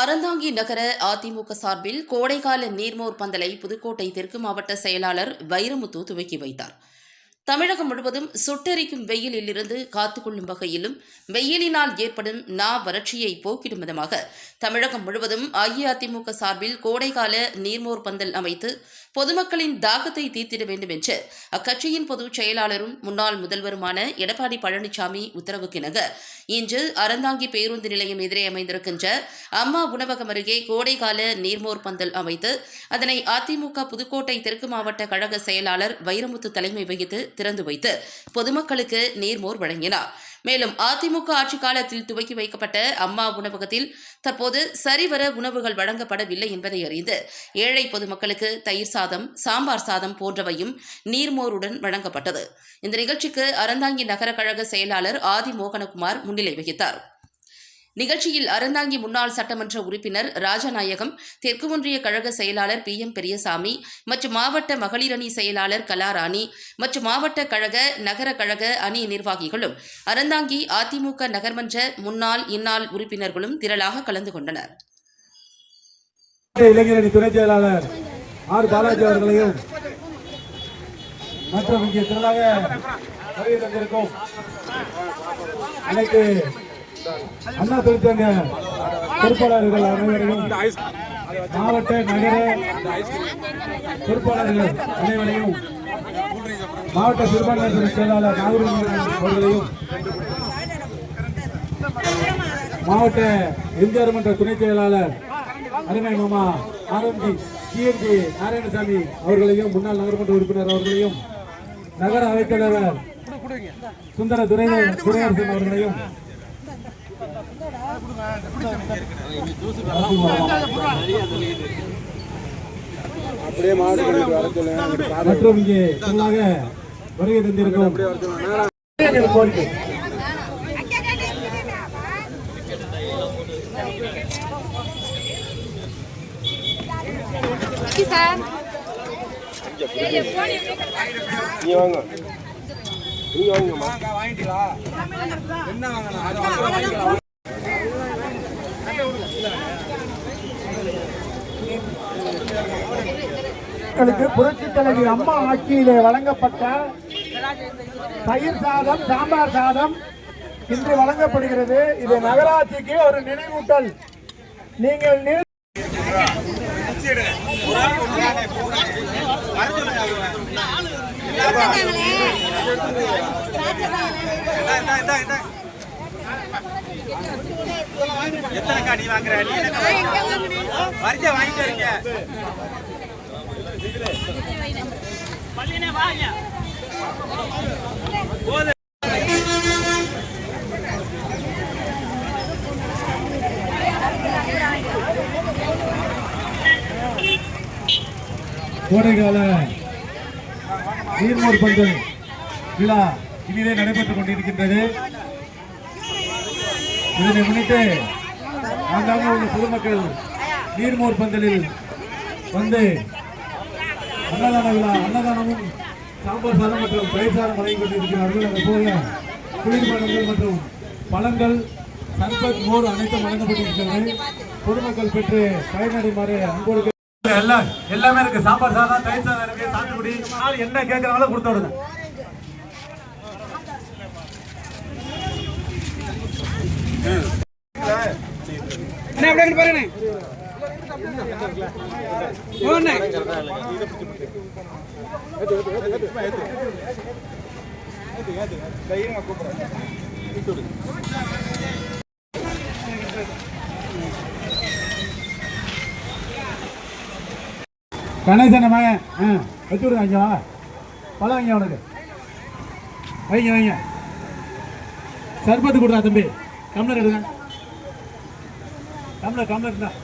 அறந்தாங்கி நகர அதிமுக சார்பில் கோடைக்கால நீர்மோர் பந்தலை புதுக்கோட்டை தெற்கு மாவட்ட செயலாளர் வைரமுத்து துவக்கி வைத்தார். தமிழகம் முழுவதும் சுட்டெரிக்கும் வெயிலிலிருந்து காத்துக்கொள்ளும் வகையிலும் வெயிலினால் ஏற்படும் நா வறட்சியை போக்கிடும் விதமாக தமிழகம் முழுவதும் அஇஅதிமுக சார்பில் கோடைகால நீர்மோர் பந்தல் அமைத்து பொதுமக்களின் தாகத்தை தீர்த்திட வேண்டும் என்று அக்கட்சியின் பொதுச் செயலாளரும் முன்னாள் முதல்வருமான எடப்பாடி பழனிசாமி உத்தரவுக்கிணங்க. இன்று அறந்தாங்கி பேருந்து நிலையம் எதிரே அமைந்திருக்கின்ற அம்மா உணவகம் அருகே கோடைகால நீர்மோர் பந்தல் அமைத்து அதனை அதிமுக புதுக்கோட்டை தெற்கு மாவட்ட கழக செயலாளர் வைரமுத்து தலைமை வகித்து திறந்து வைத்து பொதுமக்களுக்கு நீர்மோர் வழங்கினார். மேலும் அதிமுக ஆட்சி காலத்தில் துவக்கி வைக்கப்பட்ட அம்மா உணவகத்தில் தற்போது சரிவர உணவுகள் வழங்கப்படவில்லை என்பதை அறிந்து ஏழை பொதுமக்களுக்கு தயிர் சாதம் சாம்பார் சாதம் போன்றவையும் நீர்மோருடன் வழங்கப்பட்டது. இந்த நிகழ்ச்சிக்கு அறந்தாங்கி நகர கழக செயலாளர் ஆதி மோகனகுமார் முன்னிலை வகித்தார். நிகழ்ச்சியில் அறந்தாங்கி முன்னாள் சட்டமன்ற உறுப்பினர் ராஜநாயகம் தெற்கு ஒன்றிய கழக செயலாளர் பி. எம். பெரியசாமி மற்றும் மாவட்ட மகளிரணி செயலாளர் கலாராணி மற்றும் மாவட்ட கழக நகர கழக அணி நிர்வாகிகளும் அறந்தாங்கி அதிமுக நகர்மன்ற முன்னாள் இந்நாள் உறுப்பினர்களும் திரளாக கலந்து கொண்டனர். இளைஞரணி துணை செயலாளர் ஆர். பாலாஜி அவர்களையும் மற்றும் இங்கே திரளாக வருகை தந்திருக்கும் அனைத்து அண்ணா தொழிற்சங்க பொறுப்பாளர்கள் அனைவரையும் மாவட்ட நகர பொறுப்பாளர்கள் அனைவரையும் மாவட்ட சிறுபான்மையினர் செயலாளர் நாகூர் அவர்களையும் மாவட்ட எம்ஜிஆர் மன்ற துணை செயலாளர் அருமை மாமா ஆரம்பி டிஎன்ஜி நாராயணசாமி அவர்களையும் முன்னாள் நகர்மன்ற உறுப்பினர் அவர்களையும் நகர அவைத்தலைவர் சுந்தர துணை துரையரசன் அவர்களையும் மற்றும் இங்கே சொல்லாக வருகை தந்திருக்கும் கோரிக்கை. சார் நீ வாங்க நீ வாங்கம்மா மக்களுக்கு புரட்சி தலைவி அம்மா ஆட்சியிலே வழங்கப்பட்ட தயிர் சாதம் சாம்பார் சாதம் இன்று வழங்கப்படுகிறது. இது நகராட்சிக்கு ஒரு நினைவூட்டல். நீங்கள் நிறு- எத்தனை காடி வாங்குற? நீ என்ன வரிச வாங்கிட்டு வரீங்க. கோடைக்கால நீர்மோர் பந்தல் விழா இனிதே நடைபெற்றுக் கொண்டிருக்கின்றது. இதனை முன்னிட்டு ஆங்காங்கே உள்ள பொதுமக்கள் நீர்மோர் பந்தலில் வந்து அன்னதான விழா அன்னதானமும் சாம்பார் சாதம் மற்றும் பயிர்சாரம் வழங்கி வழங்கிக் கொண்டிருக்கிறார்கள். அது போல குளிர்பானங்கள் மற்றும் பழங்கள் சர்பத் மோர் அனைத்தும் வழங்கப்பட்டிருக்கிறது. பொதுமக்கள் பெற்று பயனடைமாறு அன்போடு எல்லாம் எல்லாமே இருக்கு. சாம்பார் சாதம் தயிர் சாதம் இருக்கு. சாத்துக்குடி. என்ன கேட்கறாங்களோ கொடுத்து விடுங்க. என்ன எப்படி பாருங்க போன கணேசன் மகன் ஆ வச்சு விடுங்க இங்க பழம் வைங்க உனக்கு வைங்க வைங்க. சர்பத்து கொடுறா தம்பி. டம்ளர் எடுங்க. டம்ளர் டம்ளர் தான்